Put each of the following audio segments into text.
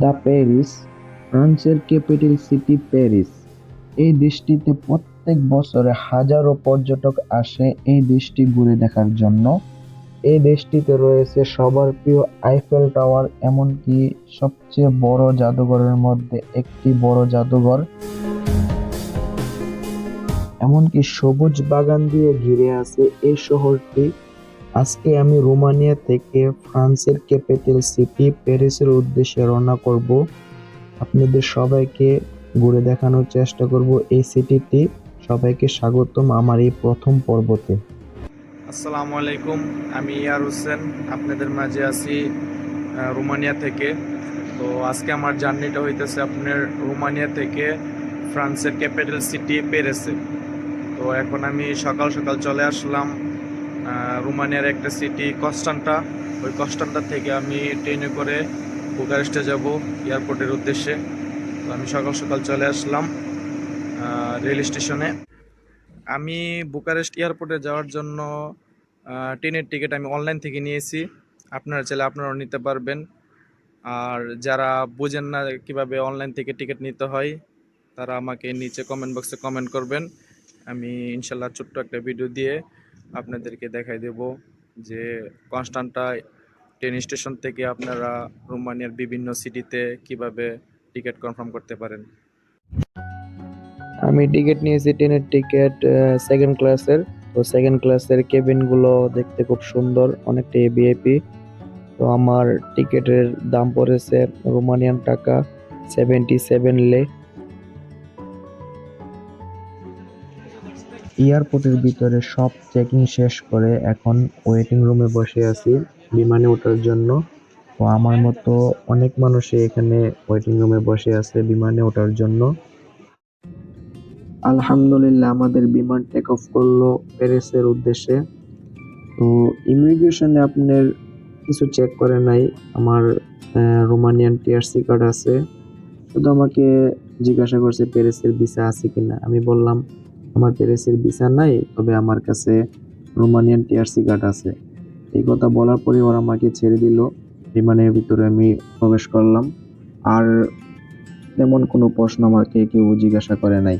The Paris, ফ্রান্সের capital city Paris. এই দেশটিতে প্রত্যেক বছরে হাজারো পর্যটক আসে এই দেশটি ঘুরে দেখার জন্য। এই দেশটিতে রয়েছে সবার প্রিয় আইফেল টাওয়ার এমনকি সবচেয়ে বড় জাদুঘরের মধ্যে একটি বড় জাদুঘর। এমনকি সবুজ বাগান দিয়ে ঘিরে আছে এই শহরটি। আজকে আমি রোমানিয়া থেকে ফ্রান্সের ক্যাপিটাল সিটি প্যারিসের উদ্দেশ্যে রওনা করব। আপনাদের সবাইকে ঘুরে দেখানোর চেষ্টা করব এই সিটিটি সবাইকে স্বাগতম আমার এই প্রথম পর্বতে। আসসালামু আলাইকুম, আমি ইয়ার হোসেন, আপনাদের মাঝে আছি রোমানিয়া থেকে। তো আজকে আমার জার্নিটা হইতেছে আপনার রোমানিয়া থেকে ফ্রান্সের ক্যাপিটাল সিটি পেরেসে তো এখন আমি সকাল সকাল চলে আসলাম রোমানিয়ার একটা সিটি কস্টান্টা ওই কস্টান্টা থেকে আমি ট্রেনে করে বুকারেস্টে যাব এয়ারপোর্টের উদ্দেশ্যে। তো আমি সকাল সকাল চলে আসলাম রেল স্টেশনে আমি বুকারেস্ট এয়ারপোর্টে যাওয়ার জন্য ট্রেনের টিকিট আমি অনলাইন থেকে নিয়েছি। আপনারা চাইলে আপনারাও নিতে পারবেন। আর যারা বোঝেন না কীভাবে অনলাইন থেকে টিকিট নিতে হয়, তারা আমাকে নিচে কমেন্ট বক্সে কমেন্ট করবেন। আমি ইনশাল্লাহ ছোট্ট একটা ভিডিও দিয়ে আপনাদেরকে দেখাই দেব যে কনস্টান্টা ট্রেন স্টেশন থেকে আপনারা রোমানিয়ার বিভিন্ন সিটিতে কীভাবে টিকিট কনফার্ম করতে পারেন। আমি টিকিট নিয়েছি ট্রেনের টিকিট সেকেন্ড ক্লাসের তো সেকেন্ড ক্লাসের কেবিনগুলো দেখতে খুব সুন্দর, অনেকটা ভিআইপি তো আমার টিকিটের দাম পড়েছে রোমানিয়ান টাকা সেভেন্টি সেভেন লে। এয়ারপোর্টের ভিতরে সব চেকিং শেষ করে এখন ওয়েটিং রুমে বসে আছি, বিমানে ওঠার জন্য। তো আমার মতো অনেক মানুষই এখানে ওয়েটিং রুমে বসে আছে বিমানে ওঠার জন্য। আলহামদুলিল্লাহ, আমাদের বিমান টেক অফ করল প্যারিসের উদ্দেশ্যে। তো ইমিগ্রেশনে আপনার কিছু চেক করে নাই। আমার রোমানিয়ান টিআরসি কার্ড আছে। শুধু আমাকে জিজ্ঞাসা করছে প্যারিসের ভিসা আছে কিনা। আমি বললাম আমার প্যারিসের ভিসা নাই, তবে আমার কাছে রোমানিয়ান টিআরসি কার্ড আছে। এই কথা বলার পরে ওরা আমাকে ছেড়ে দিল। বিমানের ভিতরে আমি প্রবেশ করলাম। আর তেমন কোনো প্রশ্ন আমাকে কেউ জিজ্ঞাসা করে নাই।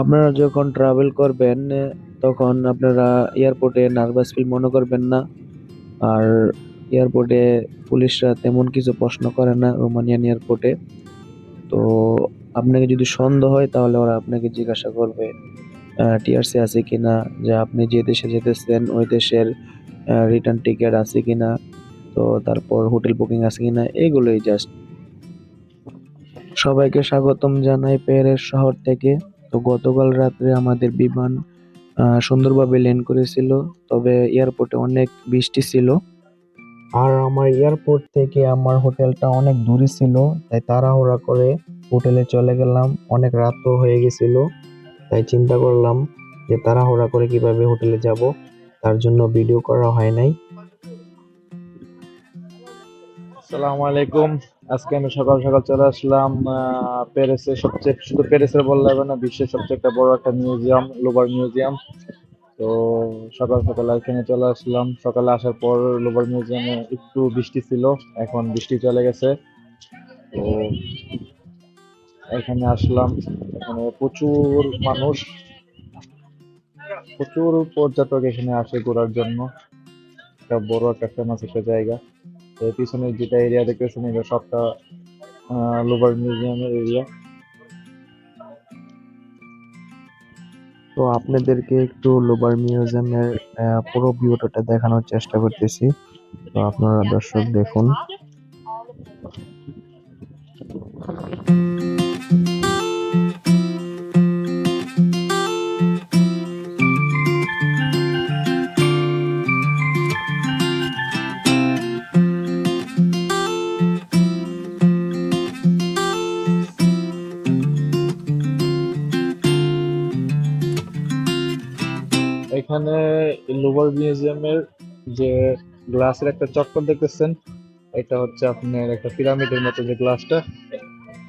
আপনারা যখন ট্রাভেল করবেন, তখন আপনারা এয়ারপোর্টে নার্ভাস ফিল মনে করবেন না। আর এয়ারপোর্টে পুলিশরা তেমন কিছু প্রশ্ন করে না, রোমানিয়ান এয়ারপোর্টে তো আপনাকে যদি সন্দেহ হয়, তাহলে ওরা আপনাকে জিজ্ঞাসা করবে টিআরসি আছে কিনা, যে আপনি যে দেশে যেতেছেন, ওই দেশের রিটার্ন টিকিট আছে কিনা, তো তারপর হোটেল বুকিং আছে কিনা, এগুলোই জাস্ট সবাইকে স্বাগতম জানাই পেরের শহর থেকে। তো গতকাল রাত্রে আমাদের বিমান সুন্দরভাবে ল্যান্ড করেছিল, তবে এয়ারপোর্টে অনেক বৃষ্টি ছিল। আর আমার এয়ারপোর্ট থেকে আমার হোটেলটা অনেক দূরে ছিল, তাই তাড়াহুড়া করে হোটেলে চলে গেলাম। অনেক রাতও হয়ে গেছিল, তাই চিন্তা করলাম যে তাড়াহুড়া করে কীভাবে হোটেলে যাব, তার জন্য ভিডিও করা হয় নাই। আসসালামু আলাইকুম। আজকে আমি সকাল সকাল চলে আসলাম প্যারিসের সবচেয়ে, শুধু প্যারিসের বললে হবে না, বিশ্বের সবচেয়ে একটা বড় একটা মিউজিয়াম লোভার মিউজিয়াম। তো সকাল সকাল এখানে চলে আসলাম। সকালে আসার পর লোভার মিউজিয়ামে একটু বৃষ্টি ছিল, এখন বৃষ্টি চলে গেছে। তো এখানে আসলাম। এখানে প্রচুর মানুষ, প্রচুর পর্যটক এখানে আসে ঘোরার জন্য। একটা বড় একটা ফেমাস একটা জায়গা। এর পিছনে যেটা এরিয়া দেখতেছেন, এটা সবটা লোভার মিউজিয়ামের এরিয়া তো আপনাদেরকে একটু লোবার মিউজিয়ামের পুরো ভিউটা দেখানোর চেষ্টা করতেছি। তো আপনারা দর্শক দেখুন। মিউজিয়ামের যে গ্লাসের একটা চক্কর দেখতেছেন, এটা হচ্ছে আপনার একটা পিরামিডের মতো যে গ্লাসটা।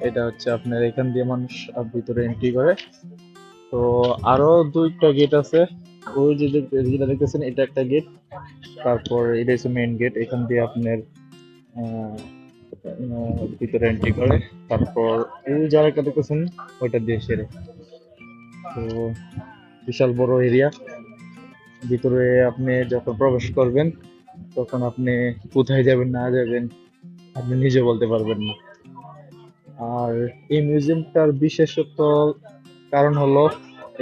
এটা হচ্ছে আপনার এখান দিয়ে মানুষ ভিতরে এন্ট্রি করে। তো আরও দুইটা গেট আছে। ওই যে যেটা দেখতেছেন, এটা একটা গেট তারপর এটা হচ্ছে মেইন গেট এখান দিয়ে আপনার ভিতরে এন্ট্রি করে। তারপর এই জায়গাটা দেখতেছেন, ওইটা দিয়ে সেরে তো বিশাল বড় এরিয়া ভিতরে আপনি যখন প্রবেশ করবেন, তখন আপনি কোথায় যাবেন, না যাবেন, আপনি নিজে বলতে পারবেন না। আর এই মিউজিয়ামটার বিশেষত্ব কারণ হলো,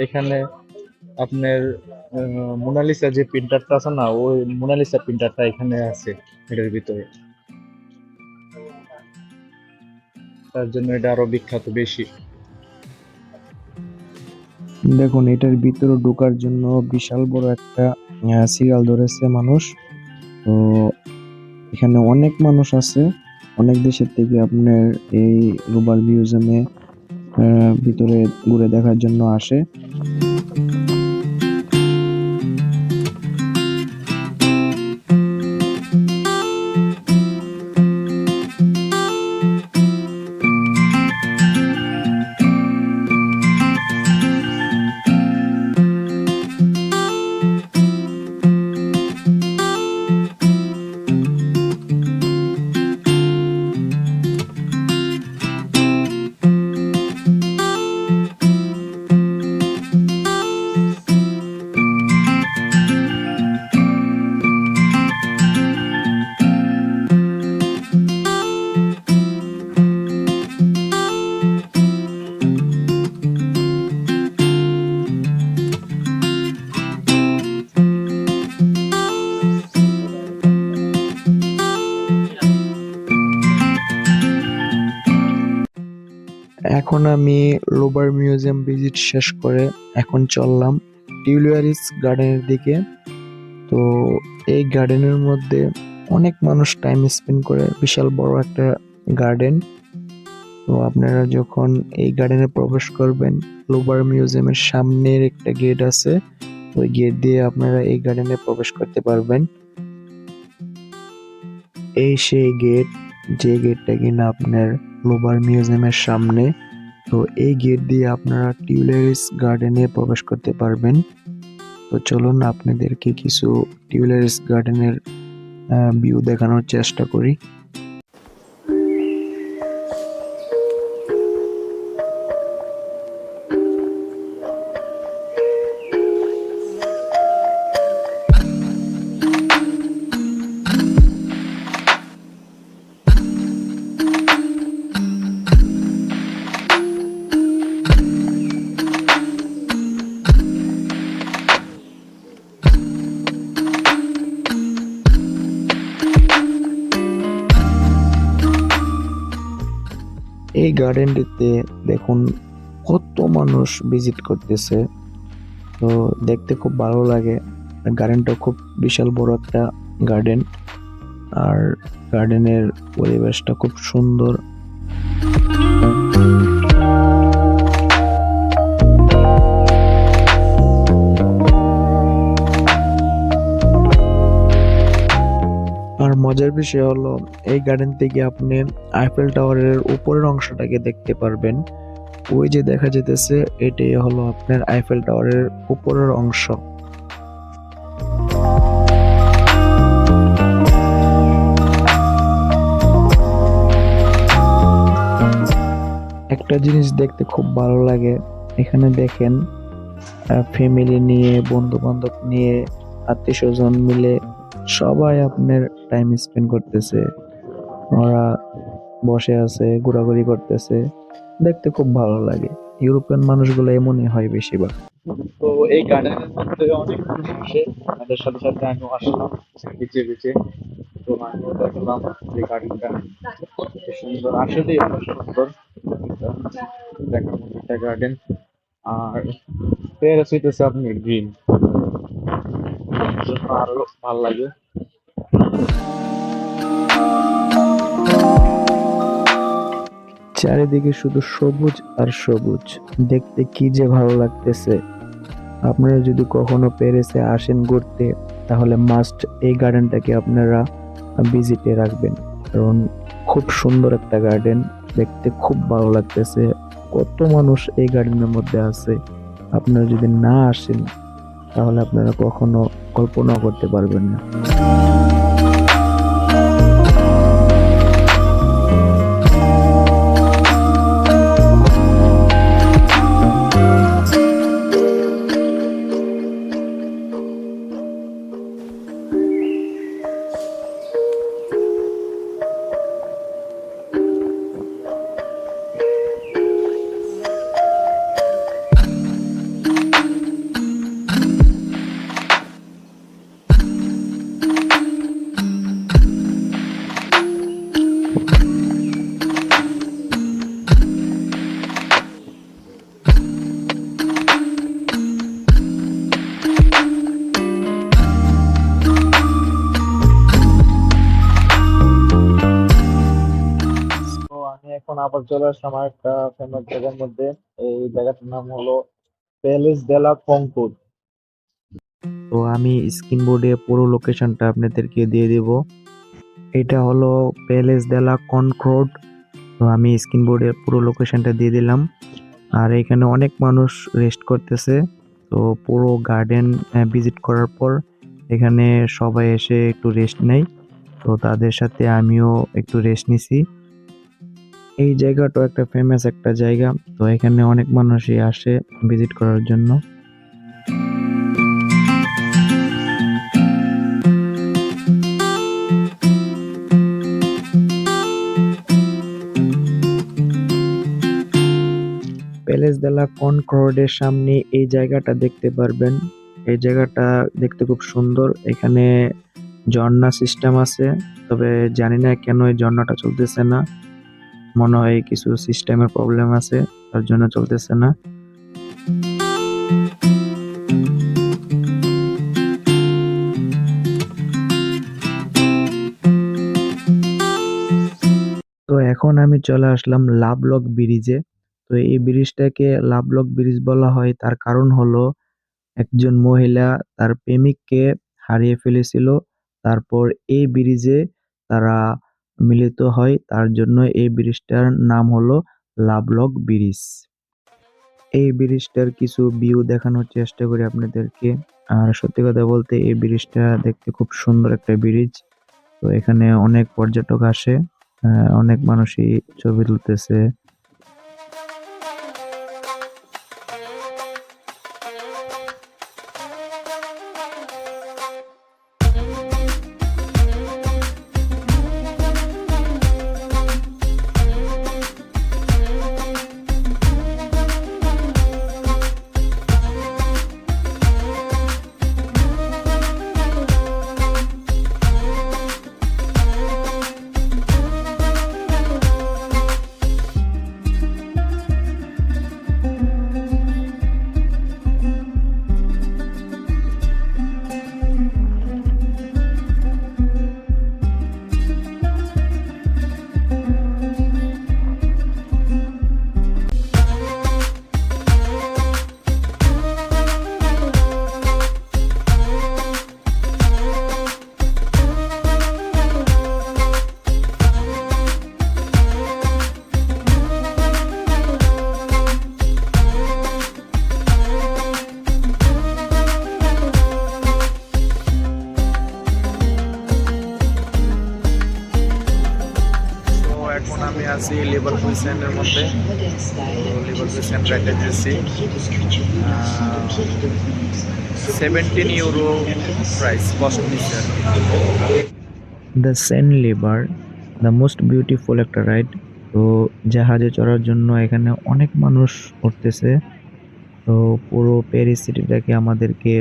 এখানে আপনার মোনালিসা যে প্রিন্টারটা আছে না, ওই মোনালিসা প্রিন্টারটা এখানে আছে, এটার ভিতরে। তার জন্য এটা আরও বিখ্যাত বেশি। দেখুন, এটার ভিতরে ঢোকার জন্য বিশাল বড় একটা সিরিয়াল ধরেছে মানুষ। তো এখানে অনেক মানুষ আছে। অনেক দেশের থেকে আপনার এই রুবার মিউজিয়ামে ভিতরে ঘুরে দেখার জন্য আসে। এখন আমি লোবার মিউজিয়াম ভিজিট শেষ করে এখন চললাম টিউলিয়ারিস গার্ডেনের দিকে। তো এই গার্ডেনের মধ্যে অনেক মানুষ টাইম স্পেন্ড করে, বিশাল বড় একটা গার্ডেন। তো আপনারা যখন এই গার্ডেনে প্রবেশ করবেন, লোবার মিউজিয়ামের সামনের একটা গেট আছে, ওই গেট দিয়ে আপনারা এই গার্ডেনে প্রবেশ করতে পারবেন। এই সেই গেট, যে গেটটা কিনা আপনার গ্লোবাল মিউজিয়ামের সামনে তো এই গেট দিয়ে আপনারা টিউলারিস গার্ডেনে প্রবেশ করতে পারবেন। তো চলুন আপনাদেরকে কিছু টিউলারিস গার্ডেনের ভিউ দেখানোর চেষ্টা করি। গার্ডেনটিতে দেখুন কত মানুষ ভিজিট করতেছে। তো দেখতে খুব ভালো লাগে। গার্ডেনটা খুব বিশাল বড় একটা গার্ডেন আর গার্ডেনের পরিবেশটা খুব সুন্দর। মজার বিষয় হলো, এই গার্ডেন থেকে আপনি আইফেল টাওয়ারের উপরের অংশটাকে দেখতে পারবেন। ওই যে দেখা যেতেছে এটাই হলো আপনার আইফেল টাওয়ারের উপরের অংশ। একটা জিনিস দেখতে খুব ভালো লাগে, এখানে দেখেন ফ্যামিলি নিয়ে বন্ধু বান্ধব নিয়ে আত্মীয় স্বজন মিলে সবাই আপনার টাইম স্পেন্ড করতেছে। ওরা বসে আছে, ঘোরাঘুরি করতেছে। দেখতে খুব ভালো লাগে। ইউরোপিয়ান মানুষগুলো এমনই হয় বেশিরভাগ। তো এই গার্ডেনের মধ্যে অনেক মানুষ আসে। তাদের সাথে সাথে আমিও আসলাম তো দেখলাম যে গার্ডেনটা সুন্দর। আসলেই অনেক সুন্দর। দেখার মতো একটা গার্ডেন আর হইতেছে আপনি গ্রিন আরও ভালো লাগে। চারিদিকে শুধু সবুজ আর সবুজ। দেখতে কি যে ভালো লাগতেছে। আপনারা যদি কখনো প্যারিসে আসেন ঘুরতে, তাহলে মাস্ট এই গার্ডেনটাকে আপনারা ভিজিটে রাখবেন। কারণ খুব সুন্দর একটা গার্ডেন দেখতে খুব ভালো লাগতেছে। কত মানুষ এই গার্ডেনের মধ্যে আছে। আপনারা যদি না আসেন, তাহলে আপনারা কখনো কল্পনা করতে পারবেন না। এখন আবার চলে আসলাম একটা ফেমাস জায়গার মধ্যে। এই জায়গাটার নাম হলো প্যালেস দেলা কঙ্কুর তো আমি স্ক্রিন বোর্ডে পুরো লোকেশনটা আপনাদেরকে দিয়ে দেব। এটা হলো প্যালেস দেলা কনক্রোড তো আমি স্ক্রিন বোর্ডে পুরো লোকেশনটা দিয়ে দিলাম। আর এখানে অনেক মানুষ রেস্ট করতেছে। তো পুরো গার্ডেন ভিজিট করার পর এখানে সবাই এসে একটু রেস্ট নেয়। তো তাদের সাথে আমিও একটু রেস্ট নিছি। এই জায়গাটা একটা ফেমাস একটা জায়গা। তো এখানে অনেক মানুষই আসে ভিজিট করার জন্য। প্যালেস দেলা কনকর্ডের সামনে এই জায়গাটা দেখতে পারবেন। এই জায়গাটা দেখতে খুব সুন্দর। এখানে ঝর্ণা সিস্টেম আছে। তবে জানি না কেন এই ঝর্ণাটা চলতেছে না। মনে হয় কিছু সিস্টেমের প্রবলেম আছে, তার জন্য চলতেছে না। তো এখন আমি চলে আসলাম লাভলক ব্রিজে তো এই ব্রিজটাকে লাভলক ব্রিজ বলা হয়, তার কারণ হলো একজন মহিলা তার প্রেমিককে হারিয়ে ফেলেছিল। তারপর এই ব্রিজে তারা মিলিত হয়, তার জন্য এই ব্রিজটার নাম হলো লাভলক ব্রিজ। এই ব্রিজটার কিছু ভিউ দেখানোর চেষ্টা করি আপনাদেরকে। আর সত্যি কথা বলতে এই ব্রিজটা দেখতে খুব সুন্দর একটা ব্রিজ। তো এখানে অনেক পর্যটক আসে অনেক মানুষই ছবি তুলতেছে। আছি লিভার কুইসেন্টের মধ্যে। তো লিভার কুইসেন্ট যাইতেছি সেভেন্টিন ইউরো প্রাইস কস্ট নিচ্ছে the Seine river the most beautiful একটা রাইড তো জাহাজে চড়ার জন্য এখানে অনেক মানুষ উঠতেছে। তো পুরো প্যারিস সিটিটাকে আমাদেরকে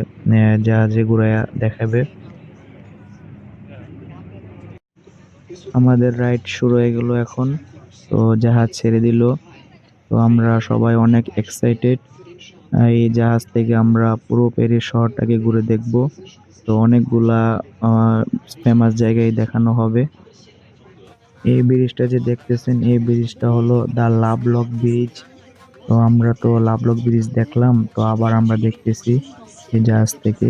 জাহাজে ঘুরায়া দেখাবে। আমাদের রাইড শুরু হয়ে গেল এখন। তো জাহাজ ছেড়ে দিল। তো আমরা সবাই অনেক এক্সাইটেড এই জাহাজ থেকে আমরা পুরো প্যারিস শহরটাকে ঘুরে দেখব। তো অনেকগুলা ফেমাস জায়গায় দেখানো হবে। এই ব্রিজটা যে দেখতেছেন, এই ব্রিজটা হলো দা লাভলক ব্রিজ। তো আমরা তো লাভলক ব্রিজ দেখলাম, তো আবার আমরা দেখতেছি এই জাহাজ থেকে।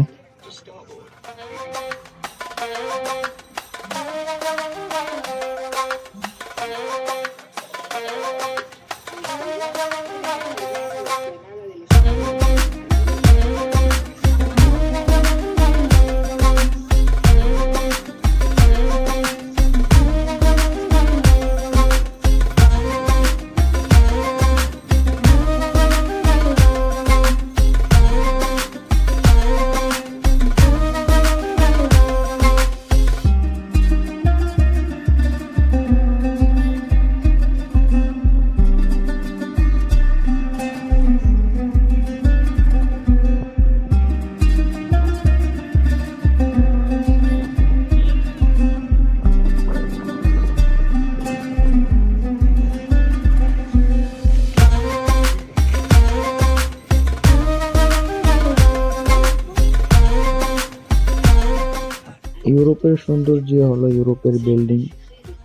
ইউরোপের সৌন্দর্য হলো ইউরোপের বিল্ডিং।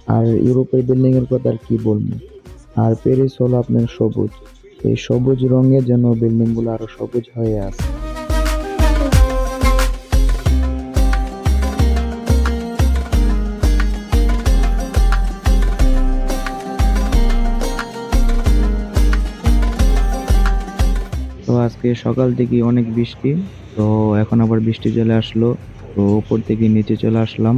আর ইউরোপের বিল্ডিং এর কথা আর কি বলব? আর প্যারিস হলো আপনার সবুজ। এই সবুজ রঙে যেন বিল্ডিংগুলো আরও সবুজ হয়ে আছে। আজকে সকাল থেকে অনেক বৃষ্টি, তো এখন আবার বৃষ্টি চলে আসলো, তো উপর থেকে নিচে চলে আসলাম।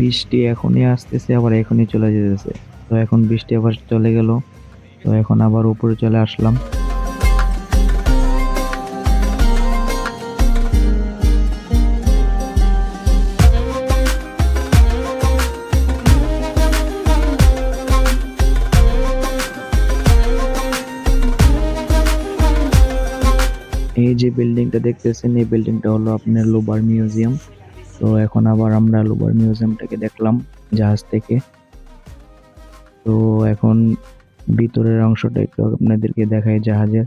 বৃষ্টি এখনই আসতেছে, আবার এখনই চলে যেতেছে। তো এখন বৃষ্টি আবার চলে গেল, তো এখন আবার উপরে চলে আসলাম। এই যে বিল্ডিংটা দেখতেছেন, এই বিল্ডিংটা হলো আপনার লোবার মিউজিয়াম তো এখন আবার আমরা লোবার মিউজিয়ামটাকে দেখলাম, জাহাজ থেকে। তো এখন ভিতরের অংশটা একটু আপনাদেরকে দেখাই জাহাজের।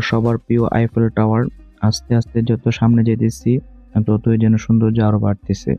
হলো সবার প্রিয় আইফেল টাওয়ার আস্তে আস্তে যত সামনে যেতেছি, ততই যেন সৌন্দর্য আরও বাড়তেছে।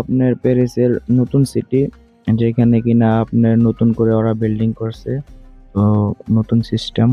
আপনার প্যারিসের নতুন সিটি যেখানে কিনা আপনার নতুন করে ওরা বিল্ডিং করছে, তো নতুন সিস্টেম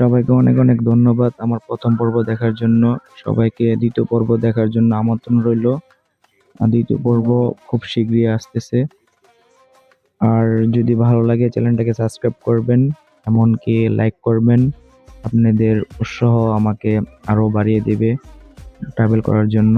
সবাইকে অনেক অনেক ধন্যবাদ আমার প্রথম পর্ব দেখার জন্য। সবাইকে দ্বিতীয় পর্ব দেখার জন্য আমন্ত্রণ রইল। দ্বিতীয় পর্ব খুব শীঘ্রই আসতেছে। আর যদি ভালো লাগে চ্যানেলটাকে সাবস্ক্রাইব করবেন, এমনকি লাইক করবেন, আপনাদের উৎসাহ আমাকে আরও বাড়িয়ে দেবে ট্রাভেল করার জন্য।